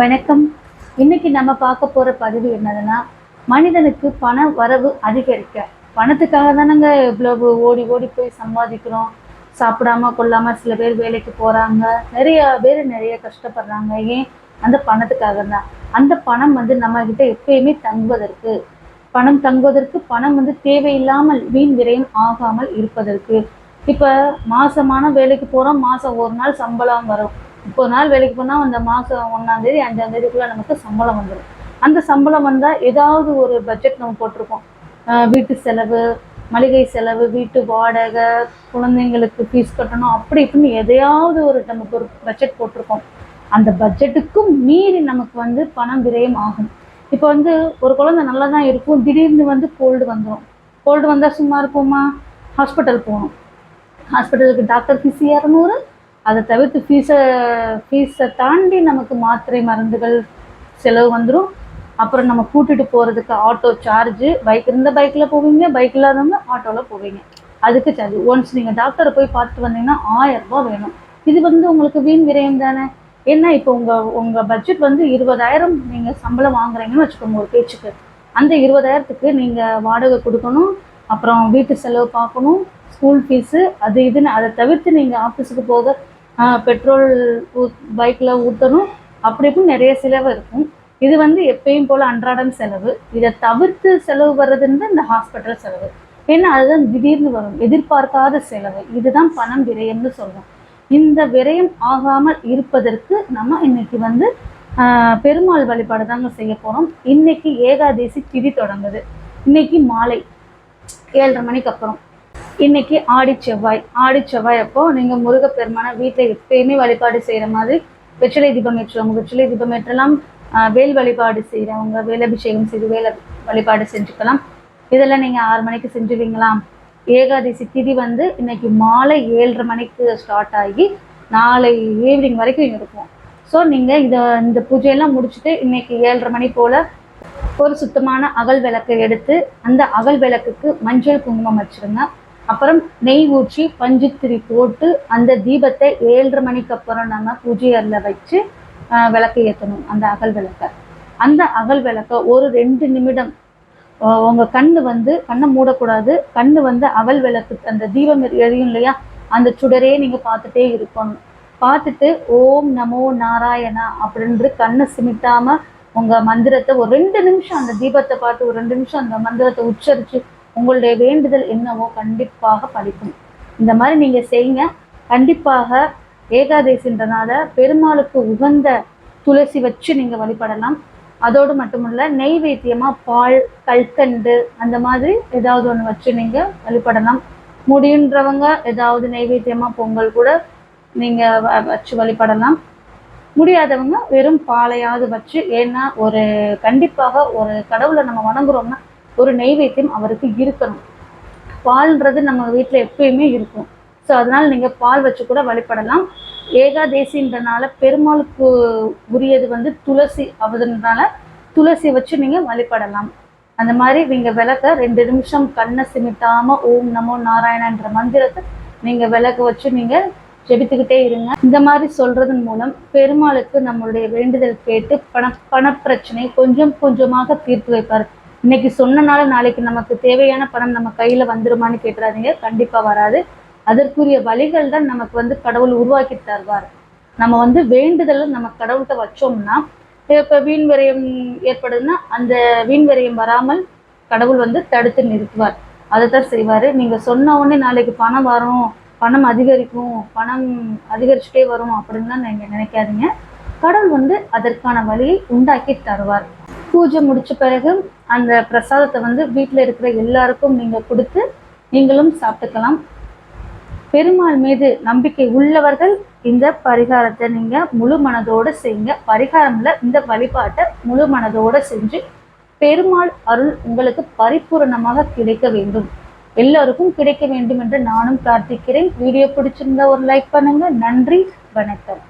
வணக்கம். இன்னைக்கு நம்ம பார்க்க போகிற பதிவு என்னதுன்னா மனிதனுக்கு பண வரவு அதிகரிக்க. பணத்துக்காக தானேங்க இவ்வளவு ஓடி ஓடி போய் சம்பாதிக்கிறோம். சாப்பிடாம கொள்ளாம சில பேர் வேலைக்கு போகிறாங்க நிறைய பேர் நிறைய கஷ்டப்படுறாங்க. ஏன்? அந்த பணத்துக்காக தான் அந்த பணம் வந்து நம்ம கிட்ட எப்பயுமே தங்குவதற்கு. பணம் தங்குவதற்கு பணம் வந்து தேவையில்லாமல் வீண் விரயம் ஆகாமல் இருப்பதற்கு. இப்போ மாசமான வேலைக்கு போகிறோம் மாசம் ஒரு நாள் சம்பளம் வரும். முப்பது நாள் வேலைக்கு போனால் அந்த மாதம் ஒன்றாம் தேதி அஞ்சாம் தேதிக்குள்ளே நமக்கு சம்பளம் வந்துடும் அந்த சம்பளம் வந்தால் ஏதாவது ஒரு பட்ஜெட் நம்ம போட்டிருப்போம் வீட்டு செலவு மளிகை செலவு வீட்டு வாடகை குழந்தைங்களுக்கு ஃபீஸ் கட்டணும் அப்படி இப்படின்னு எதையாவது ஒரு நமக்கு ஒரு பட்ஜெட் போட்டிருக்கோம். அந்த பட்ஜெட்டுக்கும் மீறி நமக்கு வந்து பணம் விரயம் ஆகும். இப்போ வந்து ஒரு குழந்தை நல்லா தான் இருக்கும் திடீர்னு வந்து கோல்டு வந்துடும் கோல்டு வந்தால் சும்மா இருப்போமா? ஹாஸ்பிட்டல் போகணும். ஹாஸ்பிட்டலுக்கு டாக்டர் ஃபீஸ் இரநூறு அதை தவிர்த்து ஃபீஸை ஃபீஸை தாண்டி நமக்கு மாத்திரை மருந்துகள் செலவு வந்துடும் அப்புறம் நம்ம கூட்டிகிட்டு போகிறதுக்கு ஆட்டோ சார்ஜு பைக் இருந்த பைக்கில் போவீங்க பைக் இல்லாதவங்க ஆட்டோவில் போவீங்க. அதுக்கு சார்ஜ் ஒன்ஸ் நீங்கள் டாக்டரை போய் பார்த்துட்டு வந்தீங்கன்னா ஆயிரம் வேணும். இது வந்து உங்களுக்கு வீண் விரயம் தானே? ஏன்னா இப்போ உங்கள் உங்கள் பட்ஜெட் வந்து இருபதாயிரம் நீங்கள் சம்பளம் வாங்குறீங்கன்னு வச்சுக்கோங்க ஒரு பேச்சுக்கு. அந்த இருபதாயிரத்துக்கு நீங்கள் வாடகை கொடுக்கணும். அப்புறம் வீட்டு செலவு பார்க்கணும். ஸ்கூல் ஃபீஸு அது இதுன்னு அதை தவிர்த்து நீங்கள் ஆஃபீஸுக்கு போக பெட்ரோல் ஊ பைக்கில் ஊற்றணும் அப்படி இப்படி நிறைய செலவு இருக்கும். இது வந்து எப்பயும் போல் அன்றாடம் செலவு. இதை தவிர்த்து செலவு வர்றதுன்னு இந்த ஹாஸ்பிட்டல் செலவு. ஏன்னா அதுதான் திடீர்னு வரும். எதிர்பார்க்காத செலவு. இதுதான் பணம் விரயம்னு சொல்லுவோம் இந்த விரயம் ஆகாமல் இருப்பதற்கு நம்ம இன்னைக்கு வந்து பெருமாள் வழிபாடு தாங்க செய்ய போகிறோம் இன்னைக்கு ஏகாதேசி திதி தொடங்குது. இன்னைக்கு மாலை ஏழரை மணிக்கு அப்புறம். இன்னைக்கு ஆடி செவ்வாய். ஆடி செவ்வாய் அப்போ நீங்கள் முருகப்பெருமான வீட்டில் எப்பயுமே வழிபாடு செய்கிற மாதிரி வெற்றிலை தீபம் ஏற்றுவாங்க வெற்றிலை தீபம் ஏற்றலாம். வேல் வழிபாடு செய்கிறவங்க வேலபிஷேகம் செய்து வேல வழிபாடு செஞ்சுக்கலாம். இதெல்லாம் நீங்கள் ஆறு மணிக்கு செஞ்சுவீங்களா? ஏகாதசி திதி வந்து இன்னைக்கு மாலை ஏழரை மணிக்கு ஸ்டார்ட் ஆகி நாளை ஈவினிங் வரைக்கும் இருக்கும். ஸோ நீங்கள் இதை இந்த பூஜையெல்லாம் முடிச்சுட்டு இன்னைக்கு ஏழரை மணி போல் ஒரு சுத்தமான அகல் விளக்கை எடுத்து அந்த அகல் விளக்குக்கு மஞ்சள் குங்குமம் வச்சுருங்க. அப்புறம் நெய் ஊற்றி பஞ்சுத்திரி போட்டு அந்த தீபத்தை ஏழரை மணிக்கு அப்புறம் நம்ம பூஜை அறையில் வச்சு ஆஹ், விளக்கு ஏற்றணும் அந்த அகல் விளக்கை. அந்த அகல் விளக்கை ஒரு ரெண்டு நிமிடம் உங்கள் உங்க கண்ணு வந்து கண்ணை மூடக்கூடாது கண்ணு வந்து அகல் விளக்கு அந்த தீபம் எரியும் இல்லையா? அந்த சுடரே நீங்க பார்த்துட்டே இருக்கணும். பார்த்துட்டு ஓம் நமோ நாராயணா அப்படின்று கண்ணை சிமிட்டாம உங்க மந்திரத்தை ஒரு ரெண்டு நிமிஷம் அந்த தீபத்தை பார்த்து ஒரு ரெண்டு நிமிஷம் அந்த மந்திரத்தை உச்சரித்து உங்களுடைய வேண்டுதல் என்னவோ கண்டிப்பாக படிக்கும் இந்த மாதிரி நீங்க செய்யுங்க கண்டிப்பாக ஏகாதசின்றனால பெருமாளுக்கு உகந்த துளசி வச்சு நீங்க வழிபடலாம். அதோடு மட்டுமல்ல நெய்வேத்தியமா பால் கல்கண்டு அந்த மாதிரி ஏதாவது ஒன்று வச்சு நீங்க வழிபடலாம். முடியுன்றவங்க ஏதாவது நெய்வேத்தியமா பொங்கல் கூட நீங்க வ- வச்சு வழிபடலாம். முடியாதவங்க வெறும் பாலையாவது வச்சு ஏன்னா ஒரு கண்டிப்பாக ஒரு கடவுளை நம்ம வணங்குறோம்னா ஒரு நெய்வேத்தியம் அவருக்கு இருக்கணும். பால்ன்றது நம்ம வீட்டில் எப்பயுமே இருக்கும். ஸோ அதனால நீங்கள் பால் வச்சு கூட வழிபடலாம். ஏகாதேசின்றனால பெருமாளுக்கு உரியது வந்து துளசி அவதுனால துளசி வச்சு நீங்கள் வழிபடலாம். அந்த மாதிரி நீங்கள் விளக்க ரெண்டு நிமிஷம் கண்ணை சிமிட்டாம ஓம் நமோ நாராயணன்ற மந்திரத்தை நீங்கள் விளக்க வச்சு நீங்கள் ஜெபித்துக்கிட்டே இருங்க. இந்த மாதிரி சொல்றதன் மூலம் பெருமாளுக்கு நம்மளுடைய வேண்டுதல் கேட்டு பண பணப்பிரச்சனை கொஞ்சம் கொஞ்சமாக தீர்த்து வைப்பார். இன்னைக்கு சொன்னனால நாளைக்கு நமக்கு தேவையான பணம் நம்ம கையில வந்துருமான்னு கேட்டுறாதீங்க. கண்டிப்பா வராது. அதற்குரிய வழிகள் தான் நமக்கு வந்து கடவுள் உருவாக்கி தருவார். நம்ம வந்து வேண்டுதல் நம்ம கடவுள்கிட்ட வச்சோம்னா இப்போ வீண் விரயம் ஏற்படுதுன்னா அந்த வீண் விரயம் வராமல் கடவுள் வந்து தடுத்து நிறுத்துவார். அதை தான் செய்வார். நீங்கள் சொன்ன உடனே நாளைக்கு பணம் வரும் பணம் அதிகரிக்கும் பணம் அதிகரிச்சுட்டே வரும் அப்படின்லாம் நீங்கள் நினைக்காதீங்க. கடவுள் வந்து அதற்கான வழியை உண்டாக்கி தருவார். பூஜை முடிச்ச பிறகு அந்த பிரசாதத்தை வந்து வீட்டில் இருக்கிற எல்லாருக்கும் நீங்கள் கொடுத்து நீங்களும் சாப்பிட்டுக்கலாம். பெருமாள் மீது நம்பிக்கை உள்ளவர்கள் இந்த பரிகாரத்தை நீங்கள் முழு மனதோடு செய்யுங்க. பரிகாரமில் இந்த வழிபாட்டை முழு மனதோடு செஞ்சு பெருமாள் அருள் உங்களுக்கு பரிபூரணமாக கிடைக்க வேண்டும். எல்லோருக்கும் கிடைக்க வேண்டும் என்று நானும் பிரார்த்திக்கிறேன். வீடியோ பிடிச்சிருந்தா ஒரு லைக் பண்ணுங்க. நன்றி. வணக்கம்.